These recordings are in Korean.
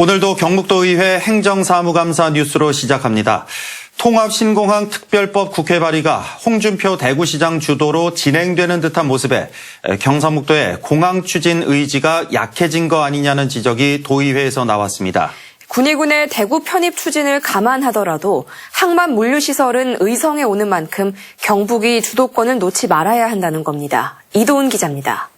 오늘도 경북도의회 행정사무감사 뉴스로 시작합니다. 통합신공항 특별법 국회 발의가 홍준표 대구시장 주도로 진행되는 듯한 모습에 경상북도의 공항 추진 의지가 약해진 거 아니냐는 지적이 도의회에서 나왔습니다. 군의군의 대구 편입 추진을 감안하더라도 항만 물류시설은 의성에 오는 만큼 경북이 주도권을 놓지 말아야 한다는 겁니다. 이도훈 기자입니다.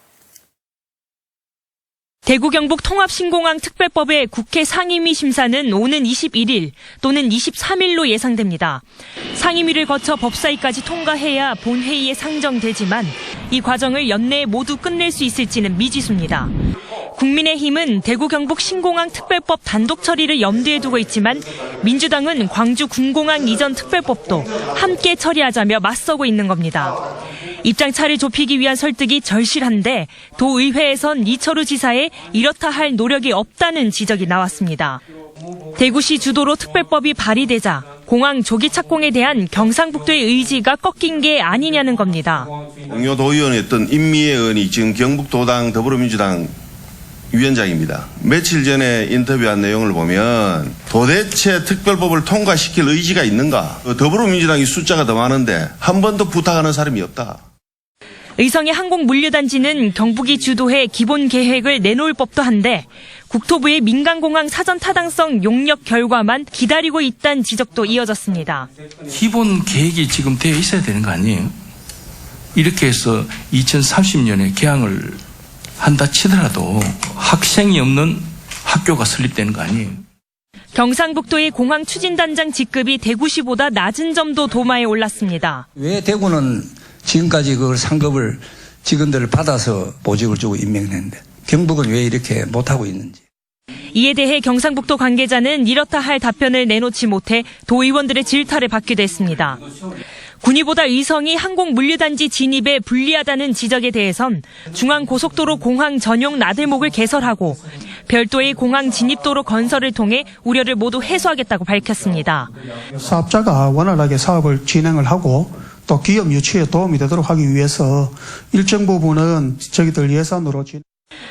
대구 경북 통합신공항 특별법의 국회 상임위 심사는 오는 21일 또는 23일로 예상됩니다. 상임위를 거쳐 법사위까지 통과해야 본회의에 상정되지만 이 과정을 연내에 모두 끝낼 수 있을지는 미지수입니다. 국민의힘은 대구 경북 신공항 특별법 단독 처리를 염두에 두고 있지만 민주당은 광주 군공항 이전 특별법도 함께 처리하자며 맞서고 있는 겁니다. 입장 차를 좁히기 위한 설득이 절실한데 도의회에선 이철우 지사의 이렇다 할 노력이 없다는 지적이 나왔습니다. 대구시 주도로 특별법이 발의되자 공항 조기 착공에 대한 경상북도의 의지가 꺾인 게 아니냐는 겁니다. 공요 도의원이었던 임미애 의원이 지금 경북도당 더불어민주당 위원장입니다. 며칠 전에 인터뷰한 내용을 보면 도대체 특별법을 통과시킬 의지가 있는가? 그 더불어민주당이 숫자가 더 많은데 한 번도 부탁하는 사람이 없다. 의성의 항공 물류단지는 경북이 주도해 기본 계획을 내놓을 법도 한데 국토부의 민간공항 사전 타당성 용역 결과만 기다리고 있다는 지적도 이어졌습니다. 기본 계획이 지금 되어 있어야 되는 거 아니에요? 이렇게 해서 2030년에 개항을 한다 치더라도 학생이 없는 학교가 설립되는 거 아니에요? 경상북도의 공항 추진단장 직급이 대구시보다 낮은 점도 도마에 올랐습니다. 왜 대구는 지금까지 그걸 상급을 직원들을 받아서 보직을 주고 임명했는데 경북은 왜 이렇게 못하고 있는지. 이에 대해 경상북도 관계자는 이렇다 할 답변을 내놓지 못해 도의원들의 질타를 받기도 했습니다. 군위보다 의성이 항공 물류단지 진입에 불리하다는 지적에 대해선 중앙고속도로 공항 전용 나들목을 개설하고 별도의 공항 진입도로 건설을 통해 우려를 모두 해소하겠다고 밝혔습니다. 사업자가 원활하게 사업을 진행을 하고 또 기업 유치에 도움이 되도록 하기 위해서 일정 부분은 저희들 예산으로 진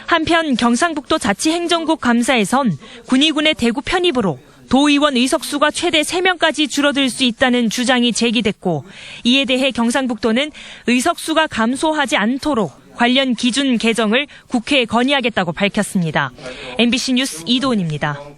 한편 경상북도 자치행정국 감사에선 군의군의 대구 편입으로 도의원 의석수가 최대 3명까지 줄어들 수 있다는 주장이 제기됐고 이에 대해 경상북도는 의석수가 감소하지 않도록 관련 기준 개정을 국회에 건의하겠다고 밝혔습니다. MBC 뉴스 이도은입니다.